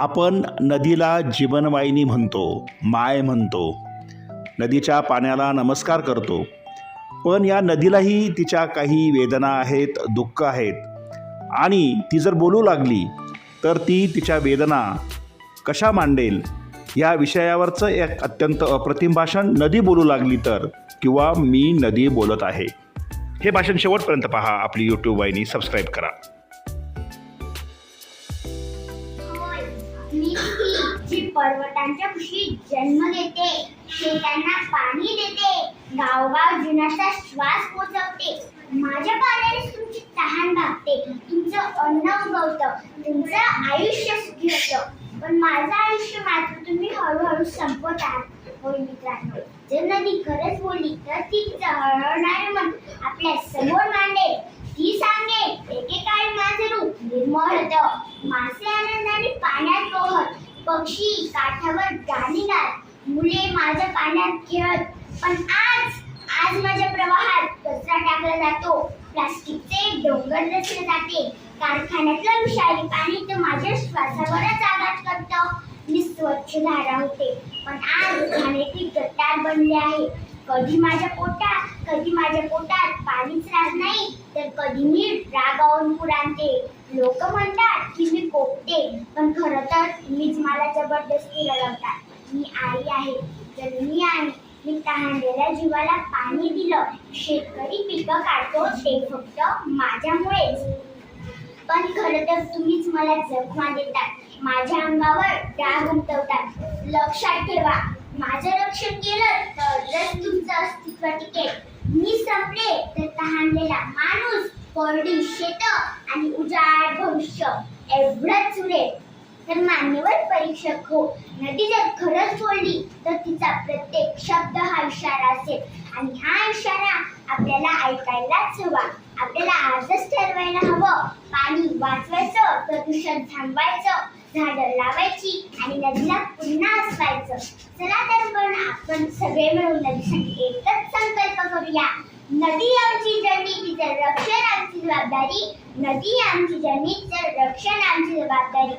आपण नदीला जीवनवाहिनी म्हणतो माय म्हणतो. नदीच्या पाण्याला नमस्कार करतो. पण या नदीलाही तिच्या काही वेदना आहेत दुःख आहेत. आणि ती जर बोलू लागली तर ती तिच्या वेदना कशा मांडेल? या विषयावरचं एक अत्यंत अप्रतिम भाषण नदी बोलू लागली तर किंवा मी नदी बोलत आहे. हे भाषण शेवटपर्यंत पहा. आपली यूट्यूब वाहिनी सबस्क्राईब करा. मी ती जी पर्वतांच्या कुशीत जन्म देते शेतांना पाणी देते गावगाव जीवनाचा श्वास पोचवते. माझ्या पाण्याने तुमची तहान भागते. तुमचं अन्न उगवतं. तुमचं आयुष्य सुखी होतं. पण माझं आयुष्य मात्र तुम्ही हळूहळू संपवत आहात. होय मित्रांनो जर नदी खरंच बोलली तर ती तिचं हळहळणारे मन आपल्यासमोर मांडेल ती सांगेल एकेकाळी माझं रूप निर्मळ होतं. मासे आनंदाने पाण्यात पक्षी काठावर गाणी गात मुले माझ्या पाण्यात खेळत. पण आज आज माझ्या प्रवाहात कचरा टाकला जातो. प्लास्टिकचे डोंगर रचले जाते. कारखान्यातलं विषारी पाणी तर माझ्या श्वासावरच आघात करतं. मी स्वच्छ धारा होते पण आज खाण्याची गटार बनले आहे. कधी माझ्या पोटात कधी माझ्या पोटात पाणीच राहत नाही तर कधी मी रागावून पुरांते लोक म्हणतात की पण खरं तर मीच मला जबरदस्ती लावतात मी आई आहे जन्मी आई मी तहानलेल्या जीवाला पाणी दिलं. शेतकरी पिकं काढतो ते फक्त माझ्यामुळेच. पण खरं तर तुम्हीच मला जखमा देतात. माझ्या अंगावर डाग उमटवतात. लक्षात ठेवा माझं रक्षण केलं तरच तुमचं अस्तित्व टिकेल. मी संपले तर तहानलेला माणूस कोरडी शेत आणि उजाड भविष्य. एवढंच उरेल तर मान्यवर परीक्षक हो. नदी जर खरंच बोलली तर तिचा प्रत्येक शब्द हा इशारा असेल. आणि हा इशारा आपल्याला ऐकायलाच हवा. आपल्याला आजच ठरवायला हवं. पाणी वाचवायचं प्रदूषण थांबवायचं झाडं लावायची आणि नदीला पुन्हा असवायचं. चला तर पण आपण सगळे मिळून नदीसाठी एकच संकल्प करूया. नदी आमची जमिनीचं रक्षण आमची जबाबदारी. नदी आमची जमिनीचं रक्षण आमची जबाबदारी.